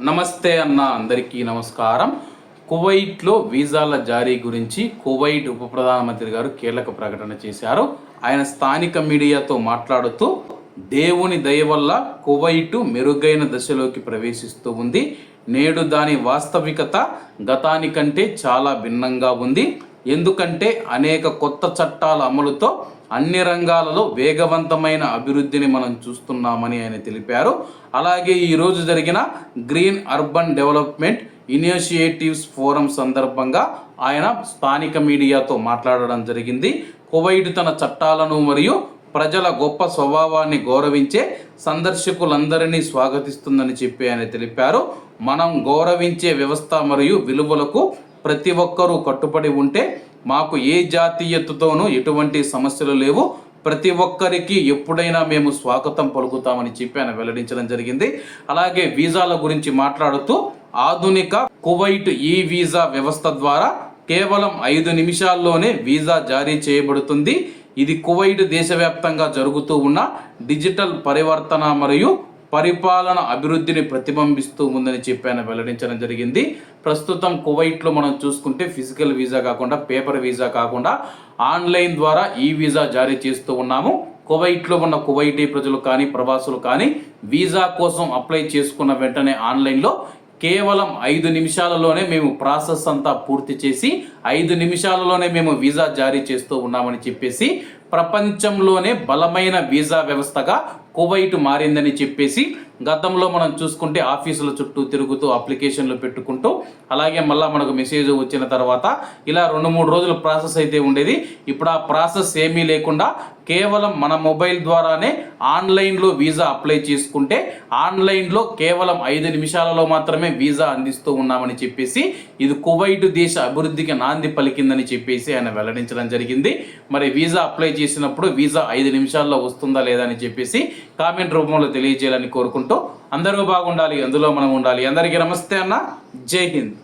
నమస్తే అన్న అందరికీ నమస్కారం. కువైట్లో వీసాల జారీ గురించి కువైట్ ఉప ప్రధానమంత్రి గారు కీలక ప్రకటన చేశారు. ఆయన స్థానిక మీడియాతో మాట్లాడుతూ దేవుని దయ వల్ల కువైటు మెరుగైన దశలోకి ప్రవేశిస్తూ ఉంది. నేడు దాని వాస్తవికత గతానికంటే చాలా భిన్నంగా ఉంది. ఎందుకంటే అనేక కొత్త చట్టాల అమలుతో అన్ని రంగాలలో వేగవంతమైన అభివృద్ధిని మనం చూస్తున్నామని ఆయన తెలిపారు. అలాగే ఈరోజు జరిగిన green urban development initiatives forum సందర్భంగా ఆయన స్థానిక మీడియాతో మాట్లాడడం జరిగింది. కువైట్ తన చట్టాలను మరియు ప్రజల గొప్ప స్వభావాన్ని గౌరవించే సందర్శకులందరినీ స్వాగతిస్తుందని చెప్పి ఆయన తెలిపారు. మనం గౌరవించే వ్యవస్థ మరియు విలువలకు ప్రతి ఒక్కరూ కట్టుబడి ఉంటే మాకు ఏ జాతీయతతోనూ ఎటువంటి సమస్యలు లేవు. ప్రతి ఒక్కరికి ఎప్పుడైనా మేము స్వాగతం పలుకుతామని చెప్పి ఆయన వెల్లడించడం జరిగింది. అలాగే వీసాల గురించి మాట్లాడుతూ ఆధునిక కువైట్ ఈ వీసా వ్యవస్థ ద్వారా కేవలం ఐదు నిమిషాల్లోనే వీసా జారీ చేయబడుతుంది. ఇది కువైట్ దేశవ్యాప్తంగా జరుగుతూ ఉన్న డిజిటల్ పరివర్తన మరియు పరిపాలన అభివృద్ధిని ప్రతిబింబిస్తూ ఉందని చెప్పి ఆయన వెల్లడించడం జరిగింది. ప్రస్తుతం కువైట్లో మనం చూసుకుంటే ఫిజికల్ వీసా కాకుండా పేపర్ వీసా కాకుండా ఆన్లైన్ ద్వారా ఈ వీసా జారీ చేస్తూ ఉన్నాము. కువైట్లో ఉన్న కువైటీ ప్రజలు కానీ ప్రవాసులు కానీ వీసా కోసం అప్లై చేసుకున్న వెంటనే ఆన్లైన్లో కేవలం ఐదు నిమిషాలలోనే మేము ప్రాసెస్ అంతా పూర్తి చేసి ఐదు నిమిషాలలోనే మేము వీసా జారీ చేస్తూ ఉన్నామని చెప్పేసి ప్రపంచంలోనే బలమైన వీసా వ్యవస్థగా కువైట్ మారిందని చెప్పేసి గతంలో మనం చూసుకుంటే ఆఫీసుల చుట్టూ తిరుగుతూ అప్లికేషన్లు పెట్టుకుంటూ అలాగే మళ్ళీ మనకు మెసేజ్ వచ్చిన తర్వాత ఇలా రెండు మూడు రోజుల ప్రాసెస్ అయితే ఉండేది. ఇప్పుడు ఆ ప్రాసెస్ ఏమీ లేకుండా కేవలం మన మొబైల్ ద్వారానే ఆన్లైన్లో వీసా అప్లై చేసుకుంటే ఆన్లైన్లో కేవలం ఐదు నిమిషాలలో మాత్రమే వీసా అందిస్తూ ఉన్నామని చెప్పేసి ఇది కువైట్ దేశ అభివృద్ధికి నాంది పలికిందని చెప్పేసి ఆయన వెల్లడించడం జరిగింది. మరి వీసా అప్లై చేసినప్పుడు వీసా ఐదు నిమిషాల్లో వస్తుందా లేదా అని చెప్పేసి కామెంట్ రూపంలో తెలియజేయాలని కోరుకుంటూ అందరూ బాగుండాలి అందులో మనం ఉండాలి. అందరికీ నమస్తే అన్న. జై హింద్.